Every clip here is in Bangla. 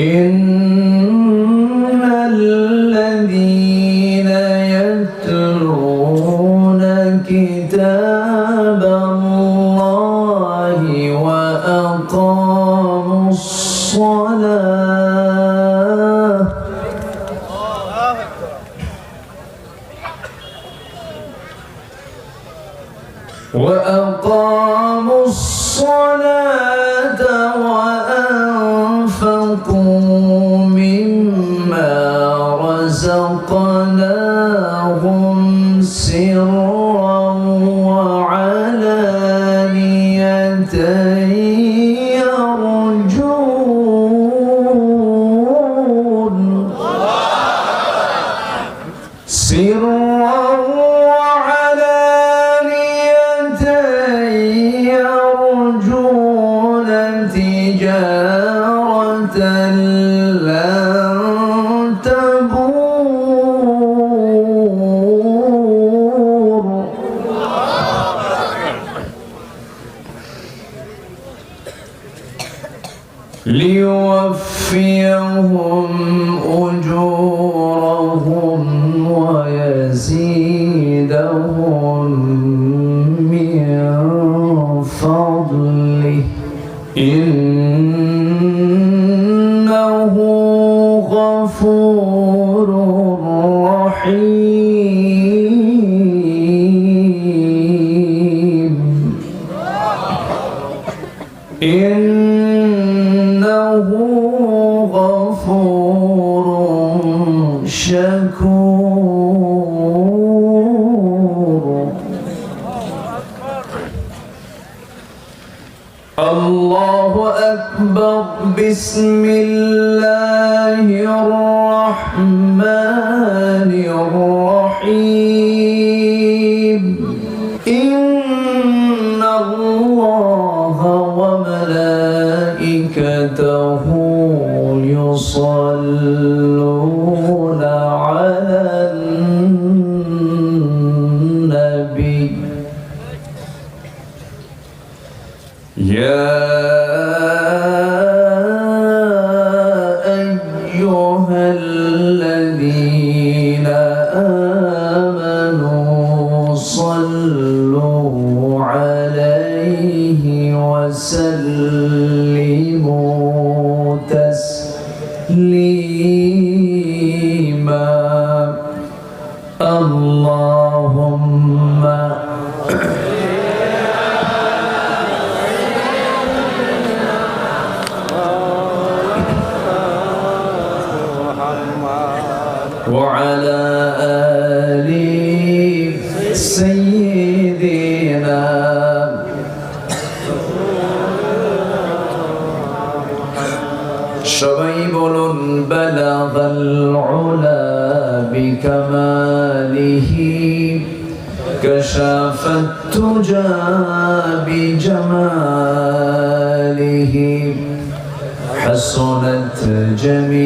in ليوفيهم أجورهم ويزيدهم من فضله. إنه غفور رحيم. إنه شكور. الله أكبر. بسم الله الرحمن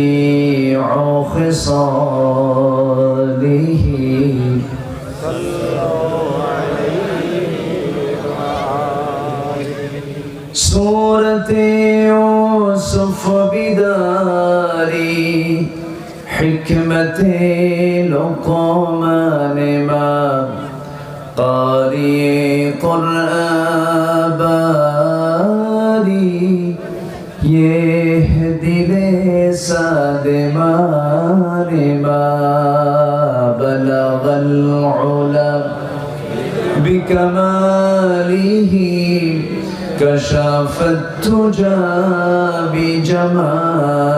جميع خصاله. سورة يوسف بداري حكمة لقمان ما قاري قرآن باري يهدي لساد مار ما بلغ العلا بكماله كشف التجى بجماله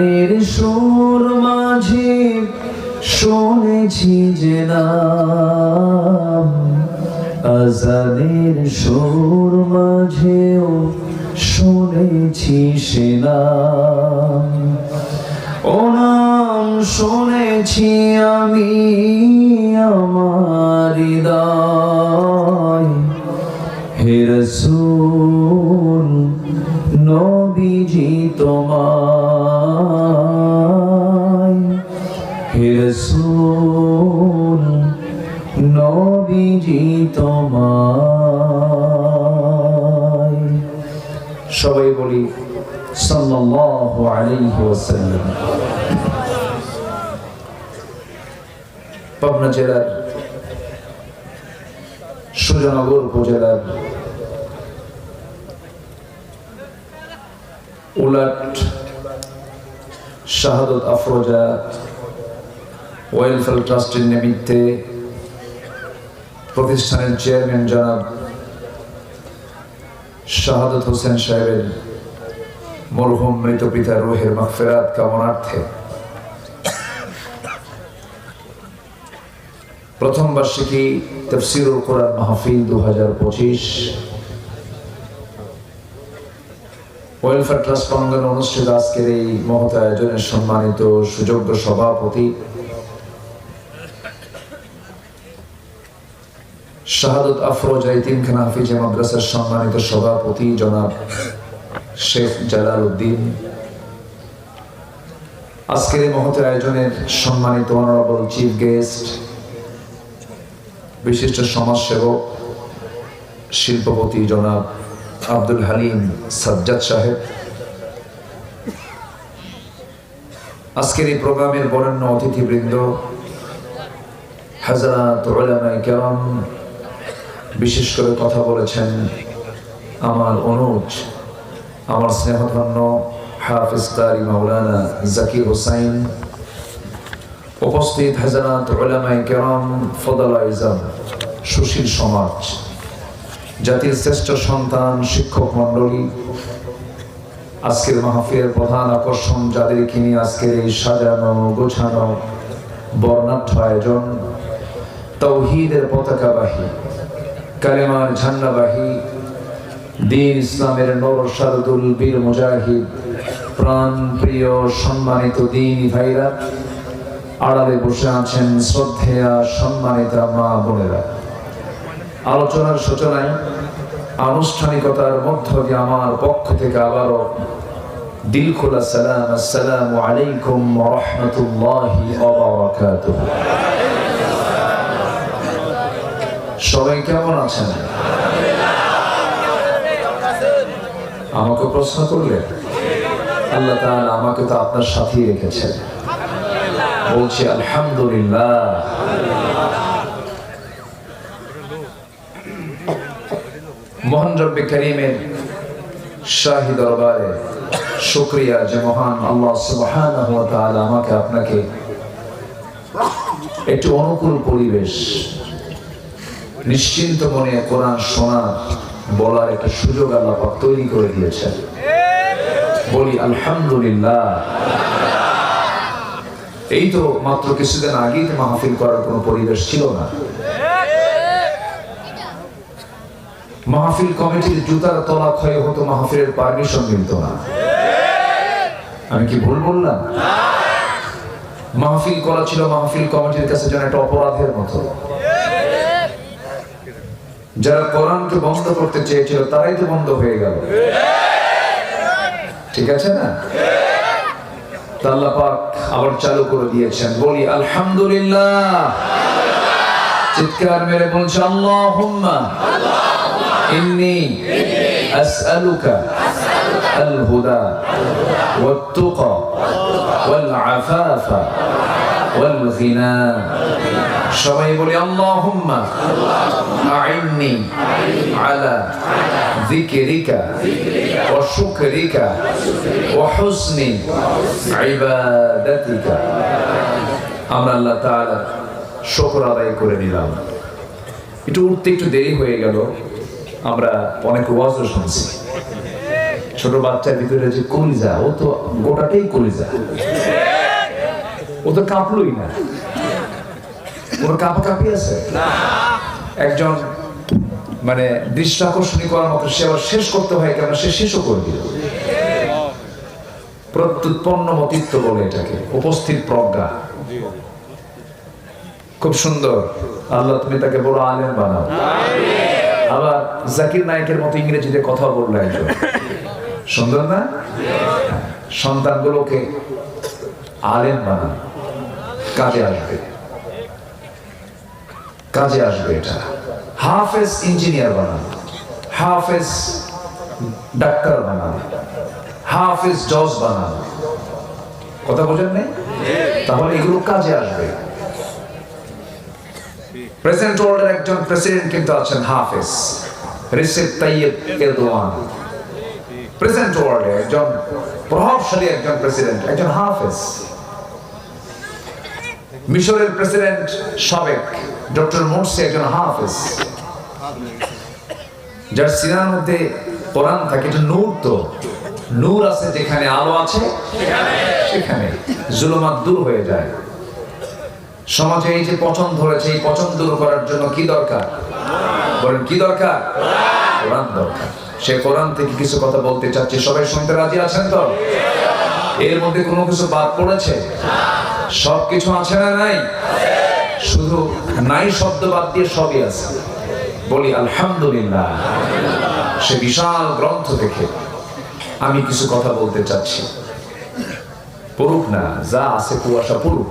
কোরআনের সুর মাঝে শুনেছি যে আজানের সুর মাঝেও শুনেছি সে নাম। ও নাম শুনেছি আমি। বলি সাল্লাল্লাহু আলাইহি পাবনা জেলার সুজানগর উপজেলার উলাট শাহাদত আফরোজা ওয়েলফেয়ার ট্রাস্টের নিমিত্তে প্রতিষ্ঠানের চেয়ারম্যান জনাব শাহাদত হোসেন সাহেবের মরহুম মৃত পিতার রোহের মাগফিরাত কামনার্থে। প্রথম বার্ষিকী তফসিরুল কোরআন মাহফিল দু হাজার পঁচিশ। ওয়েলফেয়ার ট্রাস্ট প্রাঙ্গনে অনুষ্ঠিত আজকের এই মহৎ আয়োজনের সম্মানিত সুযোগ্য সভাপতি শাহাদত আফরোজ ইতিমখানা হাফিজে মাদ্রাসার সম্মানিত সভাপতি জনাব শেখ জালাল উদ্দিন আজকের এই মহতের আয়োজনের সম্মানিত অনারেবল চিফ গেস্ট বিশিষ্ট সমাজসেবক, শিল্পপতি জনাব আব্দুল হালিম সাজ্জাদ সাহেব। আজকের এই প্রোগ্রামের বরেণ্য অতিথিবৃন্দ, হাজারাত বিশেষ করে কথা বলেছেন আমার অনুজ আমার স্নেহধন্য হাফিজ কারি মাওলানা জাকির হোসাইন, উপস্থিত হাজারাত ওলামায়ে কেরাম ফদলা ইজাম সুশীল সমাজ, জাতির শ্রেষ্ঠ সন্তান শিক্ষক মণ্ডলী। আজকের মাহফিলের প্রধান আকর্ষণ যাদেরকে নিয়ে আজকের এই সাজানো, গোছানো, বর্ণাঢ্য আয়োজন, তৌহিদের পতাকাবাহী, কালেমার ঝান্ডাবাহী দিন ইসলামের নর শারদুল বীর মুজাহিদ, প্রাণ প্রিয় সম্মানিত দিন ভাইরা, আড়ালে বসে আছেন শ্রদ্ধেয়া সম্মানিতা মা বোনেরা। আলোচনার সূচনায় আনুষ্ঠানিকতার মধ্য দিয়ে আমার পক্ষ থেকে আবারও দিল সালাম, আসসালামু আলাইকুম রহমতুল্লাহি সবাই কেমন আছেন? আমাকে প্রশ্ন করলেন আল্লাহ আমাকে তো আপনার সাথেই রেখেছেন। বলছি, আলহামদুলিল্লাহ। শাহী দরবারে শুক্রিয়া যে মহান আমাকে আপনাকে অনুকূল পরিবেশ নিশ্চিন্ত মনে কোরআন শোনার বলার একটা সুযোগ আল্লাহ তৈরি করে দিয়েছেন। বলি, আলহামদুলিল্লাহ। এই তো মাত্র কিছুদিন আগেই মাহফিল করার কোনো পরিবেশ ছিল না। মাহফিল কমিটির জুতার তলা ক্ষয় হতো, মাহফিলের পারমিশন মিলত না। আমি কি ভুল বললাম? মাহফিল করা ছিল মাহফিল কমিটির কাছে যেন একটা অপরাধের মতো। যারা কোরআনকে বন্ধ করতে চেয়েছিল তারাই তো বন্ধ হয়ে গেল ঠিক আছে না তা আল্লাহ পাক আবার চালু করে দিয়েছেন বলি আলহামদুলিল্লাহ চিৎকার মেরে বলছে আল্লাহুম্মা ইন্নি আসআলুকা الهدى والتقى والعفاف والغنى সবাই বলি আল্লাহুম্মা আইন্নি আলা যিকরিকা ওয়া শুকরিকা ওয়া হুসনি ইবাদাতিকা আমরা আল্লাহ তাআলা শুকর আদায় করে নিলাম একটু উঠতে একটু দেরি হয়ে গেল আমরা অনেক ওয়াজও শুনছি ছোট বাচ্চার ভিতরে যে কলিজা ও তো গোটাটাই কলিজা ও তো কাঁপলই না। ওর কাঁপা কাঁপি আছে একজন মানে দৃষ্টি আকর্ষণী করার মতো সে আবার শেষ করতে হয় কেন সে শেষও করে দিল। প্রত্যুৎপন্ন মতিত্ব বলে এটাকে উপস্থিত প্রজ্ঞা। খুব সুন্দর। আল্লাহ তুমি তাকে বড় আলেম বানাও। আবার জাকির নায়কের মতো ইংরেজিতে কথা বলল একজন। সুন্দর না? সন্তানগুলোকে আলেম বানান কাজে আসবে। কাজে আসবে এটা। হাফেজ ইঞ্জিনিয়ার বানান। হাফেজ ডাক্তার বানান। হাফেজ জজ বানান। কথা বোঝেন নেই? তাহলে এগুলো কাজে আসবে। প্রেসিডেন্ট একজন প্রেসিডেন্ট কিন্তু আছেন হাফেজ। Recep Tayyip Erdogan. প্রেসিডেন্ট ওয়ার্ল্ডে একজন প্রভাবশালী একজন প্রেসিডেন্ট, একজন হাফেজ। মিশরের প্রেসিডেন্ট সাবেক ডক্টর মোর্সি একজন হাফেজ। যার সিনার মধ্যে কোরআন থাকে, এটা নূর তো। নূর আছে যেখানে আলো আছে, সেখানে জুলুমাত দূর হয়ে যায়। সমাজে এই যে পচন ধরেছে, এই পচন দূর করার জন্য কি দরকার? বলেন, কি দরকার? কোরআন দরকার। সে কোরআন থেকে কিছু কথা বলতে চাচ্ছে। সবাই শুনতে রাজি আছেন তো? এর মধ্যে কোনো কিছু বাদ পড়েছে? সব কিছু আছে না নাই? শুধু নাই শব্দ বাদ দিয়ে সবই আছে। বলি, আলহামদুলিল্লাহ। সে বিশাল গ্রন্থ থেকে আমি কিছু কথা বলতে চাচ্ছি। পড়ুক না, যা আছে কুয়াশা পড়ুক।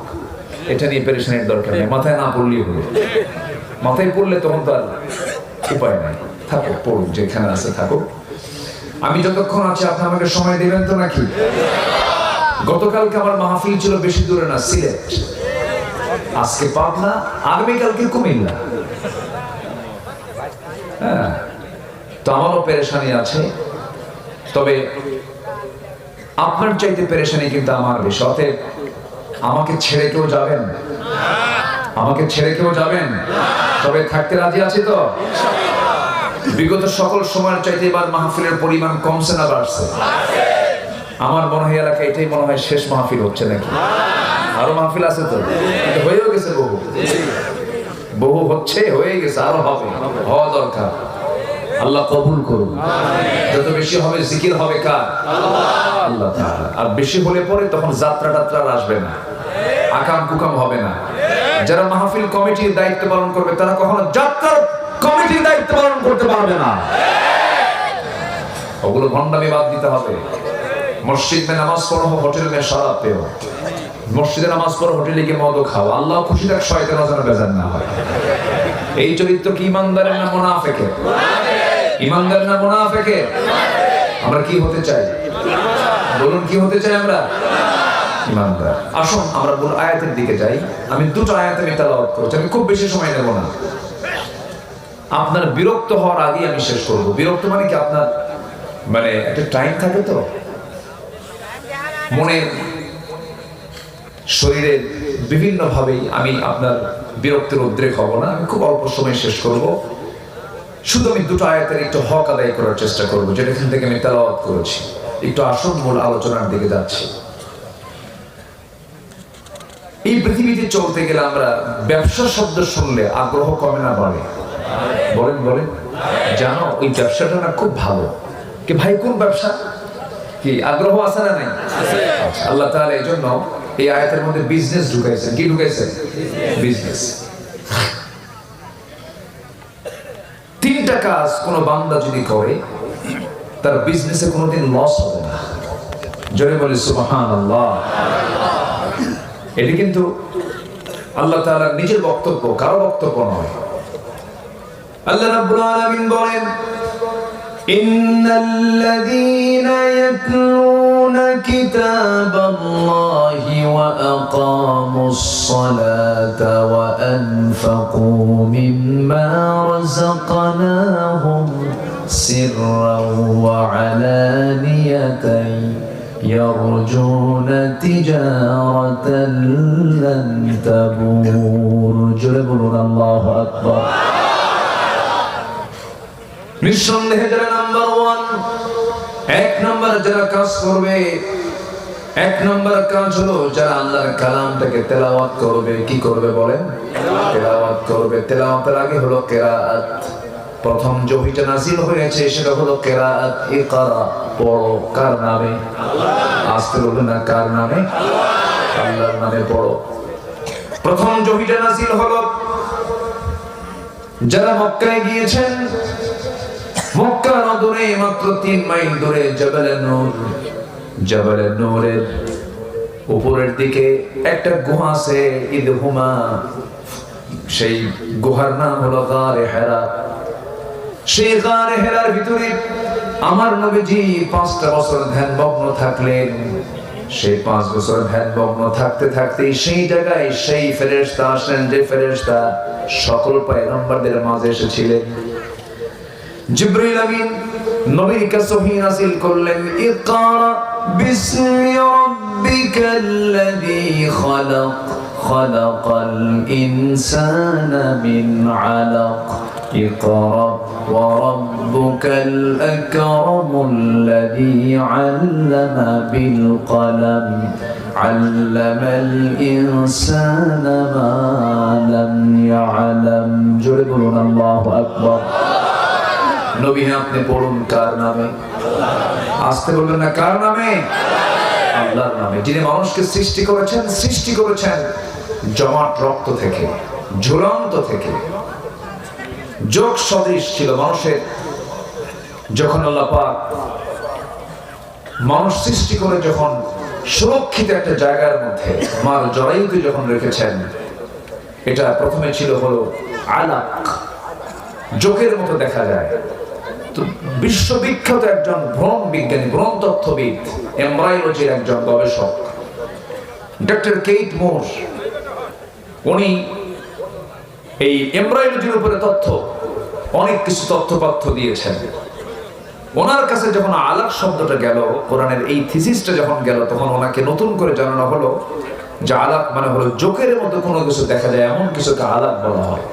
এটা নিয়ে পেরেশানির দরকার নেই। মাথায় না পড়লেই হলো। মাথায় পড়লে তখন তো আর উপায় নাই। থাকুক, পড়ুক, যেখানে আছে থাকুক। আমি যতক্ষণ আছি, আপনি আমাকে সময় দেবেন তো নাকি? গতকালকে আমার মাহফিল ছিল বেশি দূরে না, সিলেট। আজকে পাবনা আগামীকালকে কুমিল্লা। হ্যাঁ তো আমারও পেরেশানি আছে। তবে আপনার চাইতে পেরেশানি কিন্তু আমার বেশি। অতএব আমাকে ছেড়ে কেউ যাবেন? আমাকে ছেড়ে কেউ যাবেন? তবে থাকতে রাজি আছি তো? বিগত সকল সময়ের চাইতে এবার মাহফিলের পরিমাণ কমছে না বাড়ছে? আমার মনে হয় এলাকা এটাই মনে হয় শেষ মাহফিল হচ্ছে নাকি? আরও মাহফিল আছে তো? হয়েও গেছে বহু। বহু হচ্ছে হয়ে গেছে, আরও হবে, হওয়া দরকার। আল্লাহ কবুল করুন। যত বেশি হবে, জিকির হবে কার? আল্লাহ আর বেশি হলে পরে তখন যাত্রা টাত্রা আসবে না। আকাম কুকাম হবে না। যারা মাহফিল কমিটির দায়িত্ব পালন করবে, তারা কখনো যাত্রার কমিটির দায়িত্ব পালন করতে পারবে না। ওগুলো ভণ্ডামি বাদ দিতে হবে। মসজিদ মে নামাজ পড়ো, হোটেল মে শরাব পেও। মসজিদে নামাজ পড়ো, হোটেলে গিয়ে মদ খাও। আল্লাহ খুশি থাক শয়তান যেন বেজার না হয়। এই চরিত্র কি ইমানদারের না মুনাফেকের? ইমানদার না মুনাফেকের? আমরা কি হতে চাই? বলুন, কি হতে চাই আমরা? ইমানদার। আসুন, আমরা মূল আয়াতের দিকে যাই। আমি দুটো আয়াত আমি তেলাওয়াত করছি, আমি খুব বেশি সময় নেব না। আপনার বিরক্ত হওয়ার আগে আমি শেষ করব। বিরক্ত মানে কি আপনার মানে একটা টাইম থাকে তো? মনে শরীরের বিভিন্ন ভাবেই আমি আপনার বিরক্তির উদ্রেক হব না। আমি খুব অল্প সময় শেষ করব। শুধু আমি দুটো আয়াতের একটু হক আদায় করার চেষ্টা করব, যেটা এখান থেকে আমি তেলাওয়াত করেছি। একটু আসল মূল আলোচনার দিকে যাচ্ছি। এই পৃথিবীতে চলতে গেলে আমরা ব্যবসা শব্দ শুনলে আগ্রহ কমে না বাড়ে। বলেন বলেন। জানো ওই ব্যবসাটা না খুব ভালো। কি ভাই, কোন ব্যবসা? কি আগ্রহ আছে না নাই? আল্লাহ তাআলা এই জন্য এই আয়াতের মধ্যে বিজনেস ঢুকাইছেন। কি ঢুকাইছেন? বিজনেস তিনটা কাজ কোন বান্দা যদি করে তার বিজনেসে কোনোদিন লস হবে না। জোরে বলি সুবহানাল্লাহ। এটি কিন্তু আল্লাহ তাআলার নিজের বক্তব্য কারও বক্তব্য নয়। আল্লাহ রাব্বুল আলামিন বলেন إن الذين يتلون كتاب الله وأقاموا الصلاة وأنفقوا مما رزقناهم سرا وعلانية يرجون تجارة لن تبور. جربنا الله أكبر. নিঃসন্দেহে যারা নাম্বার ওয়ান এক নম্বর যারা কাজ করবে, এক নম্বর কাজ হলো যারা আল্লাহর কালামটাকে তেলাওয়াত করবে, কি করবে বলেন? তেলাওয়াত করবে। তেলাওয়াতের আগে হলো কেরাত। প্রথম বইটা নাজিল হয়েছে, সেটা হলো কেরাত, ইকরা, পড়ো। কার নামে? আসতে বলবে না কার নামে? আল্লাহর নামে পড়ো। প্রথম জহিটা নাজিল হলো, যারা মক্কায় গিয়েছেন মক্কা নদরে মাত্র তিন মাইল দূরে জবালে নূর। জবালে নূরের উপরের দিকে একটা গুহা আছে ইদহুমা সেই গুহার নাম হলো গারে হেরা। সেই গারে হেরার ভিতরে আমার নবীজি পাঁচটা বছর ধ্যান মগ্ন থাকলেন। সেই পাঁচ বছর ধ্যান মগ্ন থাকতে থাকতে সেই জায়গায় সেই ফেরেশতা আসলেন, যে ফেরেশতা সকল পয়গম্বরদের মাঝে এসেছিলেন। জিব্রাইল আমিন নবীর কাছে ওহী নাযিল করলেন ইকরা باسم ربك الذي خلق خلق الإنسان من علق اقرأ وربك الأكرم الذي علم بالقلم علم الإنسان ما لم يعلم جربنا الله أكبر নবী হ্যাঁ, আপনি পড়ুন কার নামে? আসতে বলবেন না কার নামে? আল্লাহর নামে। যিনি মানুষকে সৃষ্টি করেছেন সৃষ্টি করেছেন জমাট রক্ত থেকে ঝুলন্ত থেকে। যোগ সদৃশ ছিল মানুষের। যখন আল্লাহ পাক মানুষ সৃষ্টি করে যখন সুরক্ষিত একটা জায়গার মধ্যে মার জরায়ুতে যখন রেখেছেন এটা প্রথমে ছিল হলো আলাক। জোকের মতো দেখা যায়। বিশ্ববিখ্যাত একজন ভ্রম বিজ্ঞানী, ভ্রম তথ্যবিদ এমব্রায়োলজির একজন গবেষক, ডক্টর কেইট মোর। উনি এই এমব্রায়োলজির উপরে তথ্য, অনেক কিছু তথ্যপাথ্য দিয়েছেন। ওনার কাছে যখন আলাপ শব্দটা গেল, কোরআনের এই থিসিসটা যখন গেল, তখন ওনাকে নতুন করে জানানো হলো যে আলাপ মানে হলো জোকের মতো কোনো কিছু দেখা যায়, এমন কিছুকে আলাপ বলা হয়।